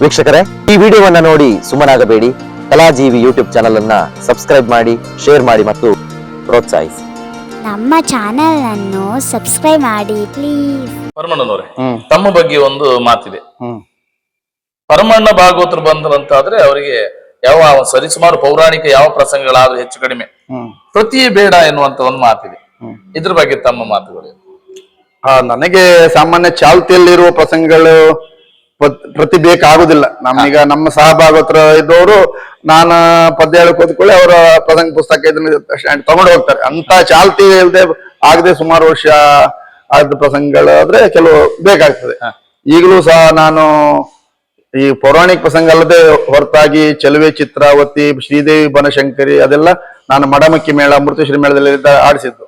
ವೀಕ್ಷಕರೇ ಈ ವಿಡಿಯೋವನ್ನ ನೋಡಿ ಸುಮ್ಮನಾಗಬೇಡಿ. ಕಲಾಜೀವಿ ಯೂಟ್ಯೂಬ್ ಚಾನಲ್ ಅನ್ನ ಸಬ್ಸ್ಕ್ರೈಬ್ ಮಾಡಿ ಶೇರ್ ಮಾಡಿ ಮತ್ತು ಪ್ರೋತ್ಸಾಹಿಸಿ. ನಮ್ಮ ಚಾನೆಲ್ ಅನ್ನು ಸಬ್ಸ್ಕ್ರೈಬ್ ಮಾಡಿ ಪ್ಲೀಸ್ ಪರಮಣ್ಣನವರೇ ಹ್ಮ್. ತಮ್ಮ ಬಗ್ಗೆ ಒಂದು ಮಾತಿದೆ. ಹ್ಮ್. ಪರಮಣ್ಣ ಭಾಗವತರು ಬಂದ್ರಂತಾದ್ರೆ ಅವರಿಗೆ ಯಾವ ಸರಿಸುಮಾರು ಪೌರಾಣಿಕ ಯಾವ ಪ್ರಸಂಗಗಳಾದ್ರೂ ಹೆಚ್ಚು ಕಡಿಮೆ. ಹ್ಮ್. ಪ್ರತಿ ಬೇಡ ಎನ್ನುವಂತ ಒಂದು ಮಾತಿದೆ. ಹ್ಮ್. ಇದ್ರ ಬಗ್ಗೆ ತಮ್ಮ ಮಾತುಗಳು. ಆ, ನನಗೆ ಸಾಮಾನ್ಯ ಚಾಲ್ತಿಯಲ್ಲಿರುವ ಪ್ರಸಂಗಗಳು ಪ್ರತಿ ಬೇಕಾಗುದಿಲ್ಲ. ನಮ್ಮೀಗ ನಮ್ಮ ಸಹಭಾಗತ್ರ ಇದ್ದವರು ನಾನು ಪದ್ಯ ಹೇಳಕ್ ಹೋದ್ಕೊಳ್ಳಿ ಅವರ ಪ್ರಸಂಗ ಪುಸ್ತಕ ಇದನ್ನ ತಗೊಂಡು ಹೋಗ್ತಾರೆ. ಅಂತ ಚಾಲ್ತಿ ಇಲ್ಲದೆ ಆಗದೆ ಸುಮಾರು ವರ್ಷ ಆದ ಪ್ರಸಂಗಗಳಾದ್ರೆ ಕೆಲವು ಬೇಕಾಗ್ತದೆ. ಈಗಲೂ ಸಹ ನಾನು ಈ ಪೌರಾಣಿಕ ಪ್ರಸಂಗ ಅಲ್ಲದೆ ಹೊರತಾಗಿ ಚೆಲುವೆ ಚಿತ್ರಾವತಿ ಶ್ರೀದೇವಿ ಬನಶಂಕರಿ ಅದೆಲ್ಲ ನಾನು ಮಡಮಕ್ಕಿ ಮೇಳ ಮೃತಶ್ರೀ ಮೇಳದಲ್ಲಿ ಆಡಿಸಿದ್ದು.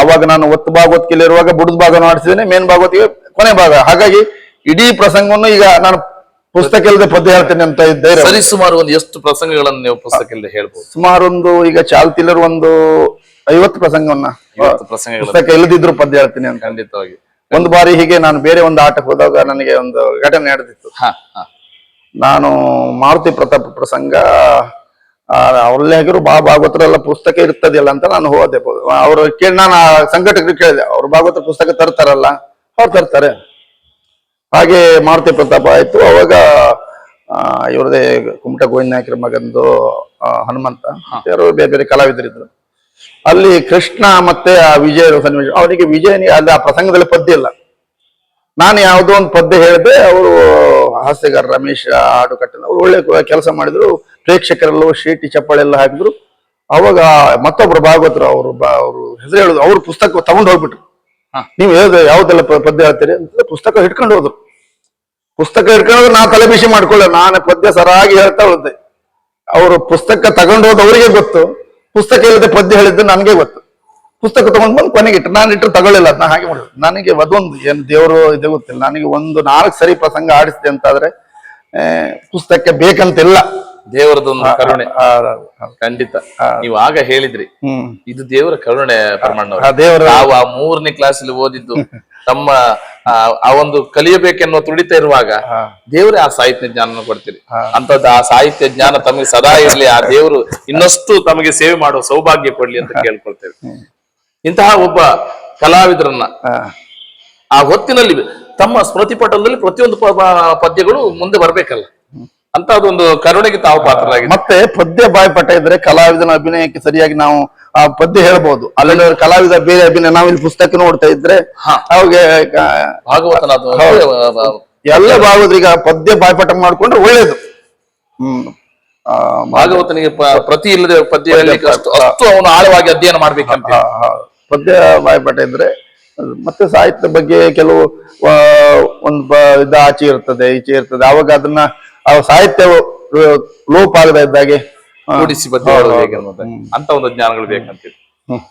ಆವಾಗ ನಾನು ಒತ್ತು ಭಾಗವತ್ಕಿಲಿರುವಾಗ ಬುಡದ ಭಾಗವನ್ನು ಆಡಿಸಿದ್ದೇನೆ ಮೇನ್ ಭಾಗವತಿಗೆ ಕೊನೆ ಭಾಗ. ಹಾಗಾಗಿ ಇಡೀ ಪ್ರಸಂಗವನ್ನು ಈಗ ನಾನು ಪುಸ್ತಕ ಇಲ್ಲದೆ ಪದ್ಯ ಹೇಳ್ತೇನೆ ಅಂತ ಇದ್ದೇನೆ ಸರಿಸುಮಾರು ಒಂದು ಎಷ್ಟು ಪ್ರಸಂಗಗಳನ್ನು ನೀವು ಪುಸ್ತಕ ಇಲ್ಲದೆ ಹೇಳ್ಬೋದು? ಸುಮಾರು ಒಂದು ಈಗ ಚಾಲ್ತಿಲರು ಒಂದು ಐವತ್ತು ಪ್ರಸಂಗವನ್ನ ಪುಸ್ತಕ ಇಲ್ಲದಿದ್ರು ಪದ್ಯ ಹೇಳ್ತೀನಿ ಅಂತ. ಖಂಡಿತವಾಗಿ. ಒಂದು ಬಾರಿ ಹೀಗೆ ನಾನು ಬೇರೆ ಒಂದು ಆಟಕ್ಕೆ ಹೋದಾಗ ನನಗೆ ಒಂದು ಘಟನೆ ನಡೆದಿತ್ತು. ನಾನು ಮಾರುತಿ ಪ್ರತಾಪ್ ಪ್ರಸಂಗ ಅವರಲ್ಲೇ ಆಗಿರೋ ಬಾ ಭಾಗವತರೆಲ್ಲ ಪುಸ್ತಕ ಇರ್ತದಿಲ್ಲ ಅಂತ ನಾನು ಹೋದೆ. ಅವರು ಕೇಳಿ ನಾನು ಸಂಘಟಕರು ಕೇಳಿದೆ ಅವ್ರು ಭಾಗವತ ಪುಸ್ತಕ ತರ್ತಾರಲ್ಲ ಅವ್ರು ತರ್ತಾರೆ. ಹಾಗೆ ಮಾರುತಿ ಪ್ರತಾಪ ಆಯ್ತು. ಅವಾಗ ಆ, ಇವ್ರದೇ ಕುಮಟ ಗೋವಿಂದ ನಾಯಕರ ಮಗಂದು ಹನುಮಂತ ಯಾರು ಬೇರೆ ಬೇರೆ ಕಲಾವಿದರಿದ್ರು ಅಲ್ಲಿ ಕೃಷ್ಣ ಮತ್ತೆ ಆ ವಿಜಯ ಸನ್ನಿವೇಶ ಅವರಿಗೆ ವಿಜಯನಿಗೆ ಅಲ್ಲಿ ಆ ಪ್ರಸಂಗದಲ್ಲಿ ಪದ್ಯ ಇಲ್ಲ. ನಾನು ಯಾವುದೋ ಒಂದು ಪದ್ಯ ಹೇಳಿದೆ ಅವರು ಹಾಸ್ಯಗಾರ ರಮೇಶ್ ಹಾಡು ಕಟ್ಟಲು ಅವ್ರು ಒಳ್ಳೆ ಕೆಲಸ ಮಾಡಿದ್ರು. ಪ್ರೇಕ್ಷಕರೆಲ್ಲ ಶೀಟಿ ಚಪ್ಪಾಳೆಲ್ಲ ಹಾಕಿದ್ರು. ಅವಾಗ ಮತ್ತೊಬ್ರು ಭಾಗವತರು ಅವರು ಅವರು ಹೆಸರು ಹೇಳುದು ಅವ್ರ ಪುಸ್ತಕ ತಗೊಂಡು ಹೋಗ್ಬಿಟ್ರು. ನೀವು ಯಾವ್ದೆಲ್ಲ ಪದ್ಯ ಹೇಳ್ತೀರಿ? ಪುಸ್ತಕ ಹಿಡ್ಕೊಂಡು ಹೋದ್ರು. ಪುಸ್ತಕ ಹಿಡ್ಕೊಂಡು ನಾ ತಲೆ ಬಿಸಿ ಮಾಡ್ಕೊಳ್ಳ. ನಾನು ಪದ್ಯ ಸರಾಗಿ ಹೇಳ್ತಾ ಹೋದೆ ಅವರು ಪುಸ್ತಕ ತಗೊಂಡು ಹೋದ್ ಅವರಿಗೆ ಗೊತ್ತು. ಪುಸ್ತಕ ಇಲ್ಲದೆ ಪದ್ಯ ಹೇಳಿದ್ದು ನನಗೆ ಗೊತ್ತು. ಪುಸ್ತಕ ತಗೊಂಡ್ ಬಂದು ಕೊನೆಗೆ ಇಟ್ಟು ನಾನು ಇಟ್ಟರು ತಗೊಳ್ಳಿಲ್ಲ ಅದನ್ನ ಹಾಗೆ ಮಾಡಿದ್ರು ನನಗೆ ಅದೊಂದು ಏನು ದೇವರು ಇದೆ ಗೊತ್ತಿಲ್ಲ. ನನಗೆ ಒಂದು ನಾಲ್ಕು ಸರಿ ಪ್ರಸಂಗ ಆಡಿಸಿದೆ ಅಂತಾದ್ರೆ ಪುಸ್ತಕ ಬೇಕಂತಿಲ್ಲ. ದೇವರದೊಂದು ಕರುಣೆ. ಖಂಡಿತ. ನೀವು ಆಗ ಹೇಳಿದ್ರಿ ಇದು ದೇವರ ಕರುಣೆ ದೇವರ ನಾವು ಆ ಮೂರನೇ ಕ್ಲಾಸಲ್ಲಿ ಓದಿದ್ದು ತಮ್ಮ ಆ, ಒಂದು ಕಲಿಯಬೇಕೆನ್ನುವ ತುಡಿತ ಇರುವಾಗ. ದೇವರೇ ಆ ಸಾಹಿತ್ಯ ಜ್ಞಾನ ಕೊಡ್ತೀರಿ. ಅಂತದ್ದು ಆ ಸಾಹಿತ್ಯ ಜ್ಞಾನ ತಮಗೆ ಸದಾ ಇರಲಿ ಆ ದೇವರು ಇನ್ನಷ್ಟು ತಮಗೆ ಸೇವೆ ಮಾಡುವ ಸೌಭಾಗ್ಯ ಕೊಡ್ಲಿ ಅಂತ ಕೇಳ್ಕೊಳ್ತೇವೆ. ಇಂತಹ ಒಬ್ಬ ಕಲಾವಿದರನ್ನ ಆ, ಹೊತ್ತಿನಲ್ಲಿ ತಮ್ಮ ಸ್ಮೃತಿ ಪಟಲದಲ್ಲಿ ಪ್ರತಿಯೊಂದು ಪದ್ಯಗಳು ಮುಂದೆ ಬರ್ಬೇಕಲ್ಲ. ಅಂತ ಅದೊಂದು ಕರುಣೆಗೆ ತಾವು ಪಾತ್ರರಾಗಿದೆ ಮತ್ತೆ ಪದ್ಯ ಬಾಯ್ಪಟ ಇದ್ರೆ ಕಲಾವಿದನ ಅಭಿನಯಕ್ಕೆ ಸರಿಯಾಗಿ ನಾವು ಆ ಪದ್ಯ ಹೇಳ್ಬಹುದು ಅಲ್ಲಿ ಕಲಾವಿದ ಬೇರೆ ಅಭಿನಯ ನಾವು ಇಲ್ಲಿ ಪುಸ್ತಕ ನೋಡ್ತಾ ಇದ್ರೆ. ಅವಾಗ ಭಾಗವತನ ಎಲ್ಲ ಭಾಗವತ ಈಗ ಪದ್ಯ ಬಾಯ್ಪಾಠ ಮಾಡ್ಕೊಂಡ್ರೆ ಒಳ್ಳೇದು. ಹ್ಮ್. ಆ, ಭಾಗವತನಿಗೆ ಪ್ರತಿ ಇಲ್ಲದೆ ಪದ್ಯ ಅಷ್ಟು ಅವನು ಆಳವಾಗಿ ಅಧ್ಯಯನ ಮಾಡ್ಬೇಕಂತ. ಪದ್ಯ ಬಾಯ್ಪಾಠ ಇದ್ರೆ ಮತ್ತೆ ಸಾಹಿತ್ಯ ಬಗ್ಗೆ ಕೆಲವು ಒಂದು ಇದು ಆಚೆ ಇರ್ತದೆ ಈಚೆ ಇರ್ತದೆ. ಅವಾಗ ಅದನ್ನ ಆ ಸಾಹಿತ್ಯವು ಲೋಪ ಆಗದ ಇದ್ದಾಗೆ ಕೂಡಿಸಿ ಹೇಳೋದು ಹೇಗೆ ಅನ್ನೋದು. ಅಂತ ಒಂದು ಜ್ಞಾನಗಳು ಬೇಕಂತ ಹ್ಮ್.